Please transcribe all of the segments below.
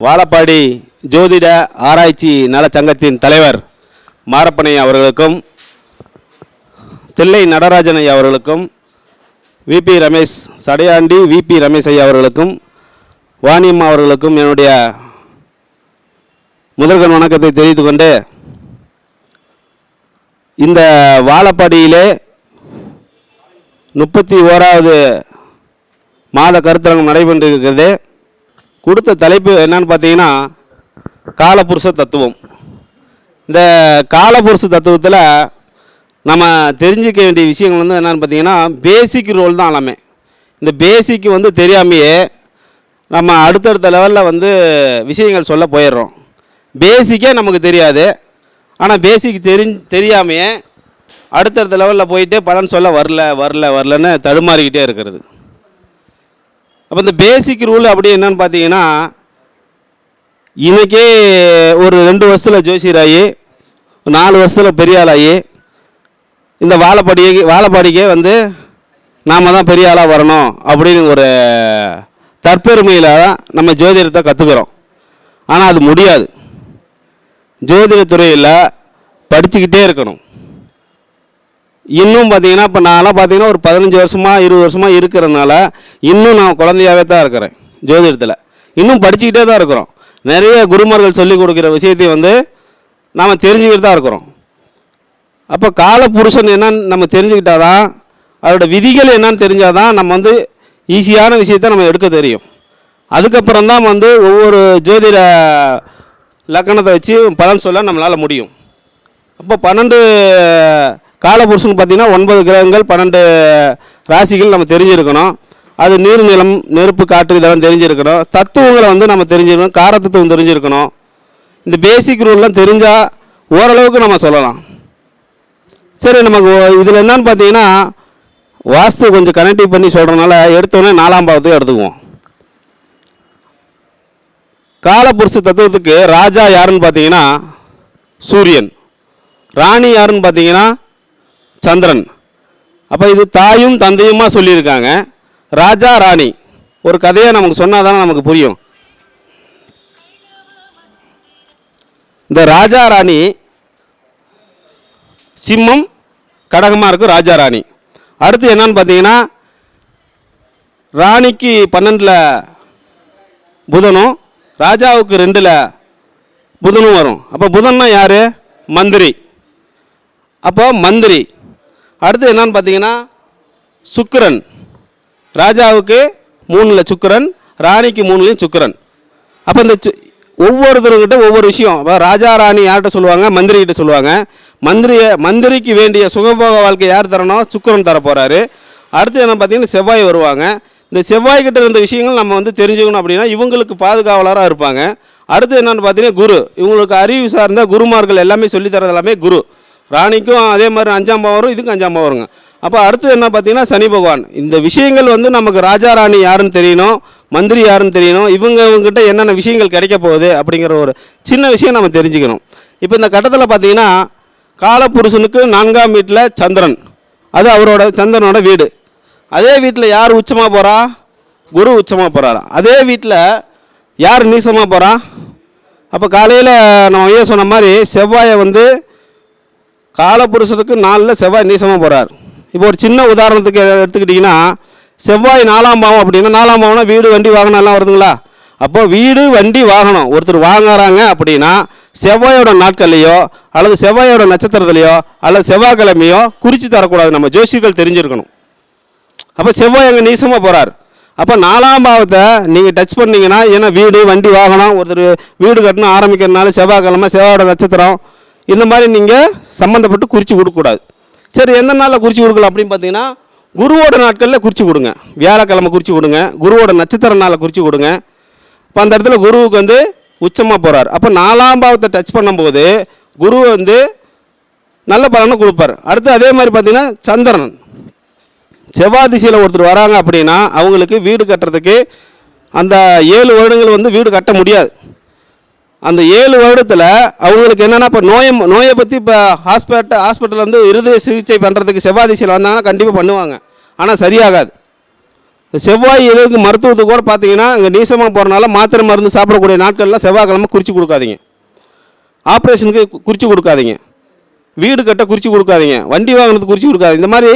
வாழப்பாடி ஜோதிட ஆராய்ச்சி நலச்சங்கத்தின் தலைவர் மாரப்பனை அவர்களுக்கும் தில்லை நடராஜன் ஐயா அவர்களுக்கும் V P Ramesh Sadaiyandi V P Ramesh ஐயா அவர்களுக்கும் வாணியம்மா அவர்களுக்கும் என்னுடைய முதல்கண் வணக்கத்தை தெரிவித்து கொண்டு இந்த வாழப்பாடியிலே முப்பத்தி ஓராவது மாத கருத்தரங்கம் நடைபெற்று இருக்கிறது கொடுத்த தலைப்பு என்னன்னு பார்த்தீங்கன்னா காலபுருஷ தத்துவம். இந்த காலபுருஷ தத்துவத்தில் நம்ம தெரிஞ்சிக்க வேண்டிய விஷயங்கள் வந்து என்னன்னு பார்த்தீங்கன்னா பேசிக் ரோல் தான் எல்லாமே. இந்த பேசிக் வந்து தெரியாமையே நம்ம அடுத்தடுத்த லெவலில் வந்து விஷயங்கள் சொல்ல போயிடுறோம். பேசிக்கே நமக்கு தெரியாது. ஆனால் பேசிக் தெரி தெரியாமையே அடுத்தடுத்த லெவலில் போயிட்டு பலன் சொல்ல வரல வரல வரலன்னு தடுமாறிக்கிட்டே இருக்கிறது. அப்போ இந்த பேசிக் ரூல் அப்படி என்னன்னு பார்த்தீங்கன்னா இன்னைக்கே ஒரு ரெண்டு வருஷத்தில் ஜோசியராகி நாலு வருஷத்தில் பெரிய ஆளாகி இந்த வாழைப்படியை வாழைப்பாடிக்கே வந்து நாம் தான் பெரிய ஆளாக வரணும் அப்படின்னு ஒரு தற்பெருமையில் தான் நம்ம ஜோதிடத்தை கற்றுக்கிறோம் ஆனால் அது முடியாது. ஜோதிடத்துறையில் படிச்சுக்கிட்டே இருக்கணும். இன்னும் பார்த்தீங்கன்னா இப்போ நான்லாம் பார்த்தீங்கன்னா ஒரு பதினஞ்சு வருஷமாக இருபது வருஷமாக இருக்கிறதுனால இன்னும் நான் குழந்தையாகவே தான் இருக்கிறேன் ஜோதிடத்தில். இன்னும் படிச்சுக்கிட்டே தான் இருக்கிறோம். நிறைய குருமார்கள் சொல்லிக் கொடுக்குற விஷயத்தையும் வந்து நாம் தெரிஞ்சுக்கிட்டு தான் இருக்கிறோம். அப்போ கால புருஷன் என்னன்னு நம்ம தெரிஞ்சுக்கிட்டாதான் அதோட விதிகள் என்னன்னு தெரிஞ்சாதான் நம்ம வந்து ஈஸியான விஷயத்தை நம்ம எடுக்க தெரியும். அதுக்கப்புறம் தான் வந்து ஒவ்வொரு ஜோதிட லக்கணத்தை வச்சு பலன் சொல்ல நம்மளால் முடியும். அப்போ பன்னெண்டு காலபுருஷன் பார்த்தீங்கன்னா ஒன்பது கிரகங்கள் பன்னெண்டு ராசிகள் நம்ம தெரிஞ்சிருக்கணும். அது நீர் நிலம் நெருப்பு காற்று இதெல்லாம் தெரிஞ்சிருக்கணும். தத்துவங்களை வந்து நம்ம தெரிஞ்சிருக்கணும் காரத்தத்துவம் தெரிஞ்சிருக்கணும். இந்த பேசிக் ரூல்லாம் தெரிஞ்சால் ஓரளவுக்கு நம்ம சொல்லலாம். சரி நமக்கு இதில் என்னன்னு பார்த்தீங்கன்னா வாஸ்து கொஞ்சம் கனெக்டிவ் பண்ணி சொல்கிறனால எடுத்தோடனே நாலாம் பாவத்துக்கு எடுத்துக்குவோம். காலபுருஷ தத்துவத்துக்கு ராஜா யாருன்னு பார்த்தீங்கன்னா சூரியன். ராணி யாருன்னு பார்த்தீங்கன்னா சந்திரன். அப்போ இது தாயும் தந்தையுமா சொல்லியிருக்காங்க. ராஜா ராணி. ஒரு கதையை நமக்கு சொன்னால் தானே நமக்கு புரியும். இந்த ராஜா ராணி சிம்மம் கடகமாக இருக்கும் ராஜா ராணி. அடுத்து என்னன்னு பார்த்தீங்கன்னா ராணிக்கு பன்னெண்டில் புதனும் ராஜாவுக்கு ரெண்டில் புதனும் வரும். அப்போ புதன்னா யார்? மந்திரி. அப்போ மந்திரி. அடுத்து என்னன்னு பார்த்தீங்கன்னா சுக்கிரன். ராஜாவுக்கு மூணில் சுக்கிரன் ராணிக்கு மூணுலையும் சுக்கிரன். அப்போ இந்த சு- ஒவ்வொருத்தருக்கிட்ட ஒவ்வொரு விஷயம். அப்போ ராஜா ராணி யார்கிட்ட சொல்லுவாங்க? மந்திரிகிட்ட சொல்லுவாங்க. மந்திரிய மந்திரிக்கு வேண்டிய சுகபோக வாழ்க்கை யார் தரணும் சுக்கிரன் தர போகிறாரு அடுத்து என்ன பார்த்தீங்கன்னா செவ்வாய் வருவாங்க. இந்த செவ்வாய் கிட்ட இருந்த விஷயங்கள் நம்ம வந்து தெரிஞ்சுக்கணும் அப்படின்னா இவங்களுக்கு பாதுகாவலராக இருப்பாங்க. அடுத்து என்னென்னு பார்த்தீங்கன்னா குரு. இவங்களுக்கு அறிவு சார்ந்த குருமார்கள் எல்லாமே சொல்லித் தரது எல்லாமே குரு. ராணிக்கும் அதே மாதிரி அஞ்சாம் பாவம் வரும் இதுக்கும் அஞ்சாம் பாவம் வருங்க அப்போ அடுத்து என்ன பார்த்தீங்கன்னா சனி பகவான். இந்த விஷயங்கள் வந்து நமக்கு ராஜா ராணி யாருன்னு தெரியணும் மந்திரி யாருன்னு தெரியணும் இவங்க இவங்ககிட்ட என்னென்ன விஷயங்கள் கிடைக்க போகுது அப்படிங்கிற ஒரு சின்ன விஷயம் நம்ம தெரிஞ்சுக்கணும். இப்போ இந்த கட்டத்தில் பார்த்தீங்கன்னா காலபுருஷனுக்கு நான்காம் வீட்டில் சந்திரன். அது அவரோட சந்திரனோட வீடு. அதே வீட்டில் யார் உச்சமாக போகிறா குரு உச்சமாக போகிறாரா அதே வீட்டில் யார் நீசமாக போகிறா அப்போ காலையில் நம்ம ஐயா சொன்ன மாதிரி செவ்வாயை வந்து காலபுருஷனுக்கு நாளில் செவ்வாய் நீசமாக போகிறார் இப்போ ஒரு சின்ன உதாரணத்துக்கு எடுத்துக்கிட்டிங்கன்னா செவ்வாய் நாலாம் பாவம் அப்படின்னா நாலாம் பாவம்னா வீடு வண்டி வாகனம் எல்லாம் வருதுங்களா? அப்போ வீடு வண்டி வாகனம் ஒருத்தர் வாங்குறாங்க அப்படின்னா செவ்வாயோட நாட்கள்லையோ அல்லது செவ்வாயோட நட்சத்திரத்துலையோ அல்லது செவ்வாய்க்கிழமையோ குறித்து தரக்கூடாது. நம்ம ஜோசியர்கள் தெரிஞ்சிருக்கணும். அப்போ செவ்வாய் அங்கே நீசமாக போகிறார் அப்போ நாலாம் பாவத்தை நீங்கள் டச் பண்ணிங்கன்னா ஏன்னா வீடு வண்டி வாகனம் ஒருத்தர் வீடு கட்டணும் ஆரம்பிக்கிறதுனால செவ்வாய்க்கிழமை செவ்வாயோட நட்சத்திரம் இந்த மாதிரி நீங்கள் சம்மந்தப்பட்டு குறித்து கொடுக்கக்கூடாது. சரி எந்த நாளில் குறித்து கொடுக்கலாம் அப்படின்னு பார்த்தீங்கன்னா குருவோட நாட்களில் குறித்து கொடுங்க. வியாழக்கிழமை குறித்து கொடுங்க. குருவோட நட்சத்திர நாளில் குறித்து கொடுங்க. இப்போ அந்த இடத்துல குருவுக்கு வந்து உச்சமாக போகிறார் அப்போ நாலாம் பாவத்தை டச் பண்ணும்போது குரு வந்து நல்ல பலனை கொடுப்பார். அடுத்து அதே மாதிரி பார்த்தீங்கன்னா சந்திரன். செவ்வாய் திசையில் ஒருத்தர் வராங்க அப்படின்னா அவங்களுக்கு வீடு கட்டுறதுக்கு அந்த ஏழு வருடங்கள் வந்து வீடு கட்ட முடியாது. அந்த ஏழு வருடத்தில் அவங்களுக்கு என்னென்னா இப்போ நோயை நோயை பற்றி இப்போ ஹாஸ்பிட்டல் ஹாஸ்பிட்டலில் வந்து இருதய சிகிச்சை பண்ணுறதுக்கு செவ்வாய் திசையில் வந்தாங்கன்னா கண்டிப்பாக பண்ணுவாங்க. ஆனால் சரியாகாது. இந்த செவ்வாய் இருக்கு மருத்துவத்துக்கு கூட பார்த்தீங்கன்னா இங்கே நீசமாக போகிறனால மாத்திரை மருந்து சாப்பிடக்கூடிய நாட்கள்லாம் செவ்வாய்க்கிழமை குறித்து கொடுக்காதீங்க. ஆப்ரேஷனுக்கு குறித்து கொடுக்காதீங்க. வீடு கட்ட குறித்து கொடுக்காதீங்க. வண்டி வாங்கினது குறித்து கொடுக்காதீங்க. இந்த மாதிரி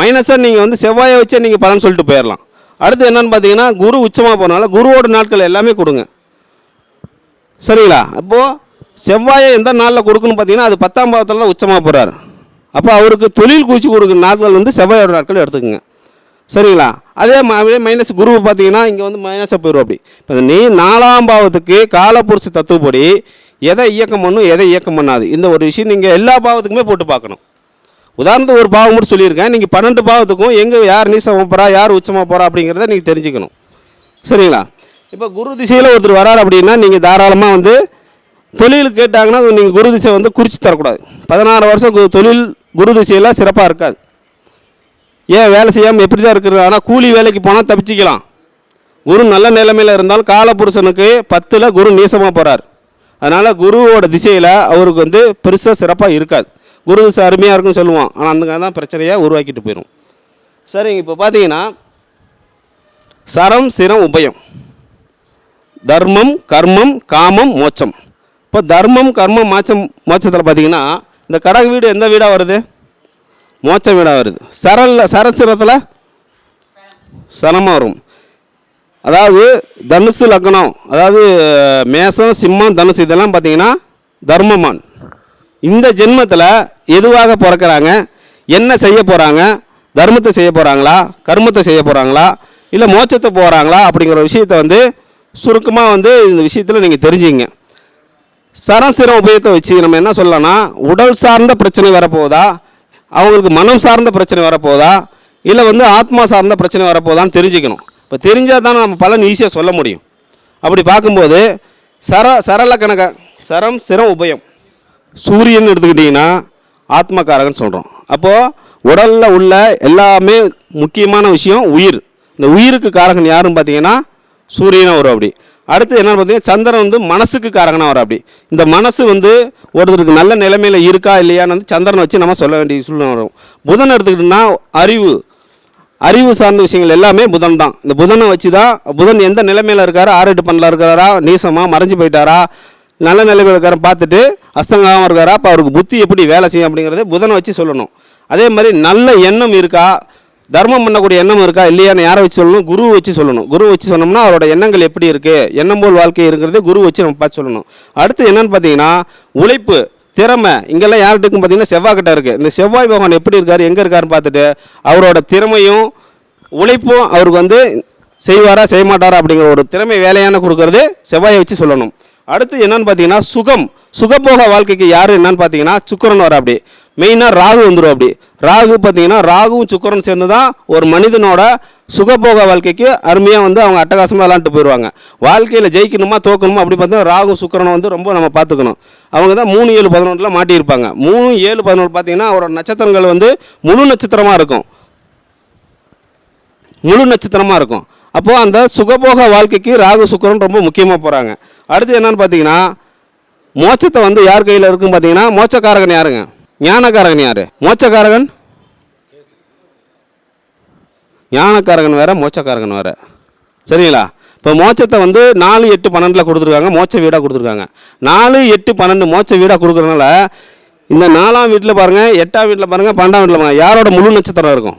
மைனஸாக நீங்கள் வந்து செவ்வாயை வச்சே நீங்கள் பலன் சொல்லிட்டு போயிடலாம் அடுத்து என்னென்னு பார்த்தீங்கன்னா குரு உச்சமாக போனால குருவோட நாட்கள் எல்லாமே கொடுங்க. சரிங்களா? அப்போது செவ்வாயை எந்த நாளில் கொடுக்கணும்னு பார்த்தீங்கன்னா அது பத்தாம் பாவத்தில் தான் உச்சமாக போகிறார் அப்போ அவருக்கு தொழில் குறித்து கொடுக்குற நாட்கள் வந்து செவ்வாயோட நாட்கள் எடுத்துக்கோங்க. சரிங்களா? அதே மைனஸ் குரு பார்த்தீங்கன்னா இங்கே வந்து மைனஸாக போயிடும் அப்படி. இப்போ நீ நாலாம் பாவத்துக்கு காலப்புரிசு தத்துவப்படி எதை இயக்கம் பண்ணும் எதை இயக்கம் பண்ணாது. இந்த ஒரு விஷயம் நீங்கள் எல்லா பாவத்துக்குமே போட்டு பார்க்கணும். உதாரணத்துக்கு ஒரு பாவம் மட்டும் சொல்லியிருக்கேன். நீங்கள் பன்னெண்டு பாவத்துக்கும் எங்கே யார் நீசமாக போகிறா யார் உச்சமாக போகிறா அப்படிங்கிறத நீங்கள் தெரிஞ்சுக்கணும். சரிங்களா? இப்போ குரு திசையில் ஒருத்தர் வரார் அப்படின்னா நீங்கள் தாராளமாக வந்து தொழில் கேட்டாங்கன்னா நீங்கள் குரு திசை வந்து குறித்து தரக்கூடாது. பதினாறு வருஷம் கு- தொழில் குரு திசையில் சிறப்பாக இருக்காது. ஏன் வேலை செய்யாமல் எப்படி தான் இருக்கிறது ஆனால் கூலி வேலைக்கு போனால் தப்பிச்சிக்கலாம். குரு நல்ல நிலைமையில் இருந்தாலும் காலபுருஷனுக்கு பத்தில் குரு நீசமாக போகிறார் அதனால் குருவோட திசையில் அவருக்கு வந்து பெருசாக சிறப்பாக இருக்காது. குரு திசை அருமையாக இருக்குன்னு சொல்லுவோம் ஆனால் அந்த தான் பிரச்சனையாக உருவாக்கிட்டு போயிடும் சரிங்க இப்போ பார்த்தீங்கன்னா சரம் சிரம் உபயம். தர்மம் கர்மம் காமம் மோட்சம். இப்போ தர்மம் கர்மம் மாச்சம் மோட்சத்தில் பார்த்தீங்கன்னா இந்த கடக வீடு எந்த வீடாக வருது? மோட்ச வீடாக வருது. சரலில் சரசிரத்தில் சனமாக வரும். அதாவது தனுசு லக்னம் அதாவது மேசம் சிம்மம் தனுசு இதெல்லாம் பார்த்தீங்கன்னா தர்மமான். இந்த ஜென்மத்தில் எதுவாக பிறக்கிறாங்க? என்ன செய்ய போகிறாங்க தர்மத்தை செய்ய போகிறாங்களா கர்மத்தை செய்ய போகிறாங்களா இல்லை மோட்சத்தை போகிறாங்களா அப்படிங்கிற விஷயத்தை வந்து சுருக்கமாக வந்து இந்த விஷயத்தில் நீங்கள் தெரிஞ்சுங்க. சரசிர உபயத்தை வச்சு நம்ம என்ன சொல்லலாம்னா உடல் சார்ந்த பிரச்சனை வரப்போகுதா? அவங்களுக்கு மனம் சார்ந்த பிரச்சனை வரப்போகுதா? இல்லை வந்து ஆத்மா சார்ந்த பிரச்சனை வரப்போதான்னு தெரிஞ்சுக்கணும். இப்போ தெரிஞ்சால் தான் நம்ம பலன் ஈஸியாக சொல்ல முடியும். அப்படி பார்க்கும்போது சர சரள கணக்க சரம் சிரம் உபயம். சூரியன் எடுத்துக்கிட்டிங்கன்னா ஆத்மகாரகன் சொல்கிறோம் அப்போது உடலில் உள்ள எல்லாமே முக்கியமான விஷயம் உயிர். இந்த உயிருக்கு காரகன் யாருன்னு பார்த்தீங்கன்னா சூரியனாக வரும் அப்படி. அடுத்து என்னென்னு பார்த்தீங்கன்னா சந்திரன் வந்து மனசுக்கு காரகனாக வரும் அப்படி. இந்த மனசு வந்து ஒருத்தருக்கு நல்ல நிலைமையில் இருக்கா இல்லையான்னு வந்து சந்திரனை வச்சு நம்ம சொல்ல வேண்டிய சூழ்நிலை வரும். புதன் எடுத்துக்கிட்டோம்னா அறிவு. அறிவு சார்ந்த விஷயங்கள் எல்லாமே புதன் தான். இந்த புதனை வச்சு தான் புதன் எந்த நிலைமையில் இருக்காரு ஆறு எட்டு இருக்கிறாரா நீசமாக மறைஞ்சு போயிட்டாரா நல்ல நிலைமையில் இருக்கார பார்த்துட்டு அஸ்தங்காமல் இருக்காரா அப்போ அவருக்கு புத்தி எப்படி வேலை செய்யும் அப்படிங்கிறத புதனை வச்சு சொல்லணும். அதே மாதிரி நல்ல எண்ணம் இருக்கா தர்மம் பண்ணக்கூடிய எண்ணம் இருக்கா இல்லையான்னு யாரை வச்சு சொல்லணும்? குரு வச்சு சொல்லணும். குரு வச்சு சொன்னோம்னா அவரோட எண்ணங்கள் எப்படி இருக்குது எண்ணம் போல் வாழ்க்கை இருக்கிறது குரு வச்சு நம்ம பார்த்து சொல்லணும். அடுத்து என்னென்னு பார்த்தீங்கன்னா உழைப்பு திறமை. இங்கெல்லாம் யார்கிட்டக்கும் பார்த்தீங்கன்னா செவ்வாய் கிட்ட இருக்குது இந்த செவ்வாய் பகவான் எப்படி இருக்கார்? எங்கே இருக்காருன்னு பார்த்துட்டு அவரோட திறமையும் உழைப்பும் அவருக்கு வந்து செய்வாரா செய்ய மாட்டாரா அப்படிங்கிற ஒரு திறமை வேலையான கொடுக்கறது செவ்வாயை வச்சு சொல்லணும். அடுத்து என்னன்னு பார்த்தீங்கன்னா சுகம். சுகபோக வாழ்க்கைக்கு யார் என்னன்னு பார்த்தீங்கன்னா சுக்கரன் வர அப்படி மெயினாக ராகு வந்துடும் அப்படி. ராகு பார்த்தீங்கன்னா ராகுவும் சுக்கரன் சேர்ந்து தான் ஒரு மனிதனோட சுகபோக வாழ்க்கைக்கு அருமையாக வந்து அவங்க அட்டகாசமாக விளாண்டுட்டு போயிடுவாங்க வாழ்க்கையில் ஜெயிக்கணுமா தோக்கணுமா அப்படி பார்த்தீங்கன்னா ராகு சுக்கரனை வந்து ரொம்ப நம்ம பார்த்துக்கணும். அவங்க தான் மூணு ஏழு பதினொன்றில் மாட்டியிருப்பாங்க. மூணு ஏழு பதினொன்று பார்த்தீங்கன்னா அவரோட நட்சத்திரங்கள் வந்து முழு நட்சத்திரமாக இருக்கும். முழு நட்சத்திரமாக இருக்கும். அப்போது அந்த சுகபோக வாழ்க்கைக்கு ராகு சுக்கரன் ரொம்ப முக்கியமாக போகிறாங்க அடுத்து என்னன்னு பார்த்தீங்கன்னா மோட்சத்தை வந்து யார் கையில் இருக்குன்னு பார்த்தீங்கன்னா மோட்சக்காரகன் யாருங்க? ஞானக்காரகன் யார்? மோச்சக்காரகன் ஞானக்காரகன் வேறு மோச்சக்காரகன் வேறு. சரிங்களா? இப்போ மோச்சத்தை வந்து நாலு எட்டு பன்னெண்டில் கொடுத்துருக்காங்க மோச்ச வீடாக கொடுத்துருக்காங்க. நாலு எட்டு பன்னெண்டு மோச்ச வீடாக கொடுக்குறதுனால இந்த நாலாம் வீட்டில் பாருங்கள் எட்டாம் வீட்டில் பாருங்கள் பன்னெண்டாம் வீட்டில் பாருங்கள் யாரோட முழு நட்சத்திரம் இருக்கும்?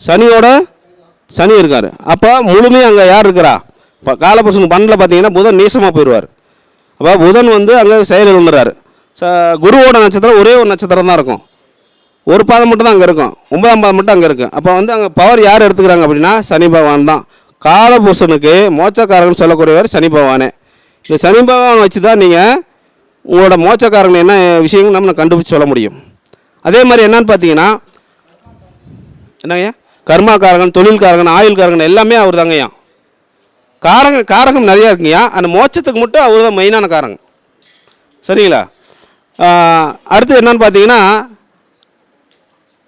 சனியோட சனி இருக்கார். அப்போ முழுமையாக அங்கே யார் இருக்கிறா? இப்போ காலபுருஷன் பன்னெண்டில் பார்த்தீங்கன்னா புதன் நீசமாக போயிடுவார் அப்போ புதன் வந்து அங்கே செயலில் வந்துடுறாரு குருவோட நட்சத்திரம் ஒரே ஒரு நட்சத்திரம் தான் இருக்கும். ஒரு பாதம் மட்டும் தான் அங்கே இருக்கும். ஒன்பதாம் பாதம் மட்டும் அங்கே இருக்கும் அப்போ வந்து அங்கே பவர் யார் எடுத்துக்கிறாங்க அப்படின்னா சனி பகவான் தான். காலபுருஷனுக்கு மோச்சக்காரன் சொல்லக்கூடியவர் சனி பகவானே. இந்த சனி பகவான் வச்சு தான் நீங்கள் உங்களோட மோச்சக்காரன் என்ன விஷயங்கள் நம்ம கண்டுபிடிச்சு சொல்ல முடியும். அதே மாதிரி என்னன்னு பார்த்தீங்கன்னா என்னங்கய்யா? கர்மாக்காரகன் தொழில்காரகன் ஆயுள்காரகன் எல்லாமே அவர் தாங்கய்யா காரகம் காரகம் நிறையா இருக்குங்கய்யா. அந்த மோச்சத்துக்கு மட்டும் அவர் தான் மெயினான காரகம் சரிங்களா? அடுத்து என்னன்னு பார்த்தீங்கன்னா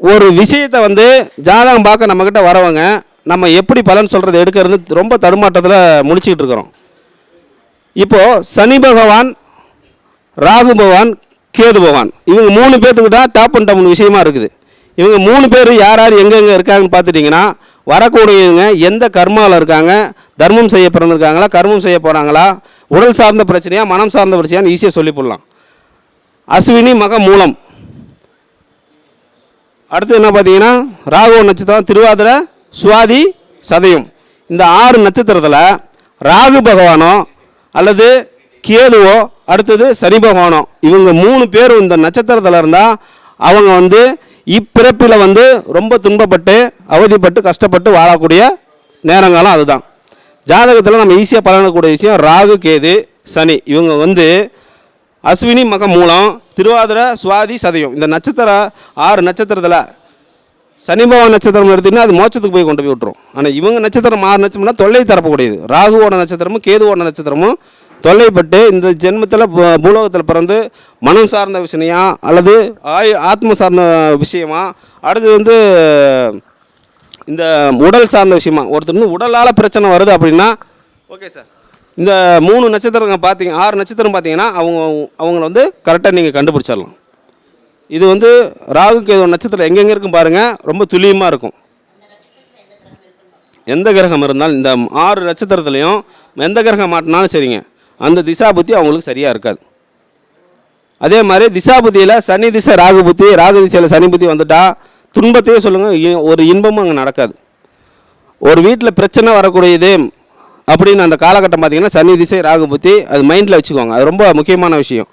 ஒரு விஷயத்தை வந்து ஜாதகம் பார்க்க நம்மக்கிட்ட வரவங்க நம்ம எப்படி பலன் சொல்கிறது எடுக்கிறது ரொம்ப தடுமாட்டத்தில் முடிச்சுக்கிட்டு இருக்கிறோம். இப்போது சனி பகவான் ராகு பகவான் கேது பகவான் இவங்க மூணு பேர்த்துக்கிட்ட டாப் அண்ட் டவுன் விஷயமா இருக்குது. இவங்க மூணு பேர் யார் யார் எங்கெங்கே இருக்காங்கன்னு பார்த்துட்டிங்கன்னா வரக்கூடியவங்க எந்த கர்மாவில் இருக்காங்க தர்மம் செய்ய பிறந்திருக்காங்களா கர்மம் செய்ய போகிறாங்களா உடல் சார்ந்த பிரச்சனையாக மனம் சார்ந்த பிரச்சனையான்னு ஈஸியாக சொல்லி போடலாம். அஸ்வினி மக மூலம். அடுத்து என்ன பார்த்தீங்கன்னா ராகவ நட்சத்திரம் திருவாதிரை சுவாதி சதயம். இந்த ஆறு நட்சத்திரத்தில் ராகு பகவானோ அல்லது கேதுவோ அடுத்தது சனி பகவானோ இவங்க மூணு பேரும் இந்த நட்சத்திரத்தில் இருந்தால் அவங்க வந்து இப்பிறப்பில் வந்து ரொம்ப துன்பப்பட்டு அவதிப்பட்டு கஷ்டப்பட்டு வாழக்கூடிய நேரங்காலம் அதுதான். ஜாதகத்தில் நம்ம ஈஸியாக பலனக்கூடிய விஷயம் ராகு கேது சனி. இவங்க வந்து அஸ்வினி மகம் மூலம் திருவாதிரை சுவாதி சதயம். இந்த நட்சத்திரம் ஆறு நட்சத்திரத்தில் சனிபவன் நட்சத்திரம் எடுத்தீங்கன்னா அது மோட்சத்துக்கு போய் கொண்டு போய் விட்டுரும். ஆனால் இவங்க நட்சத்திரம் ஆறு நட்சத்திரம்னா தொல்லை தரப்பக்கூடியது. ராகுவோட நட்சத்திரமும் கேதுவோட நட்சத்திரமும் தொல்லைப்பட்டு இந்த ஜென்மத்தில் பூலோகத்தில் பிறந்து மனம் சார்ந்த விஷயமா அல்லது ஆய் ஆத்ம சார்ந்த விஷயமா அடுத்து வந்து இந்த உடல் சார்ந்த விஷயமா ஒருத்தர் வந்து உடலால் பிரச்சனை வருது அப்படின்னா ஓகே சார். இந்த மூணு நட்சத்திரங்க பார்த்தீங்க ஆறு நட்சத்திரம் பார்த்தீங்கன்னா அவங்க அவங்கள வந்து கரெக்டாக நீங்கள் கண்டுபிடிச்சிடலாம். இது வந்து ராகு கேது நட்சத்திரம் எங்கெங்கே இருக்கும் பாருங்கள் ரொம்ப துல்லியமாக இருக்கும். எந்த கிரகம் இருந்தாலும் இந்த ஆறு நட்சத்திரத்துலையும் எந்த கிரகம் மாட்டினாலும் சரிங்க. அந்த திசா புத்தி அவங்களுக்கு சரியாக இருக்காது. அதே மாதிரி திசா புத்தியில் சனி திசை ராகு புத்தி ராகு திசையில் சனி புத்தி வந்துட்டால் துன்பத்தையே சொல்லுங்கள் ஒரு இன்பமும் அங்கே நடக்காது. ஒரு வீட்டில் பிரச்சனை வரக்கூடியது அப்படின்னு அந்த காலகட்டம் பார்த்தீங்கன்னா சனி திசை ராகு புத்தி அது மைண்டில் வச்சுக்கோங்க. அது ரொம்ப முக்கியமான விஷயம்.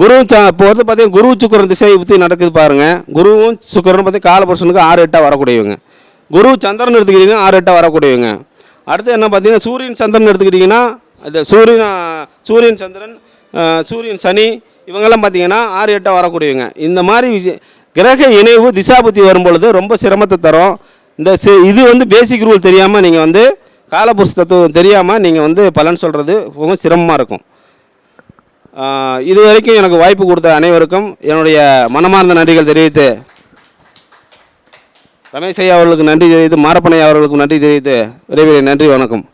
குரு ச இப்போ வந்து பார்த்தீங்கன்னா குரு சுக்கரன் திசை புத்தி நடக்குது பாருங்கள் குருவும் சுக்கரனும் பார்த்தி காலபுருஷனுக்கு ஆறு எட்டாக வரக்கூடியவங்க. குரு சந்திரன் எடுத்துக்கிட்டிங்கன்னா ஆறு எட்டாக வரக்கூடியவங்க. அடுத்து என்ன பார்த்தீங்கன்னா சூரியன் சந்திரன் எடுத்துக்கிட்டிங்கன்னா அது சூரியன் சூரியன் சந்திரன் சூரியன் சனி இவங்கெல்லாம் பார்த்தீங்கன்னா ஆறு எட்டாக வரக்கூடியவங்க. இந்த மாதிரி விஷய கிரக இணைவு திசாபுத்தி வரும்பொழுது ரொம்ப சிரமத்தை தரும். இந்த இது வந்து பேசிக் ரூல் தெரியாமல் நீங்கள் வந்து காலபுருஷ தத்துவம் தெரியாமல் நீங்கள் வந்து பலன் சொல்கிறது ரொம்ப சிரமமாக இருக்கும். இது வரைக்கும் எனக்கு வாய்ப்பு கொடுத்த அனைவருக்கும் என்னுடைய மனமார்ந்த நன்றிகள் தெரிவித்து ரமேஷ் ஐயா அவர்களுக்கு நன்றி தெரிவித்து மாரப்பனை அவர்களுக்கு நன்றி தெரிவித்து விரைவில் நன்றி வணக்கம்.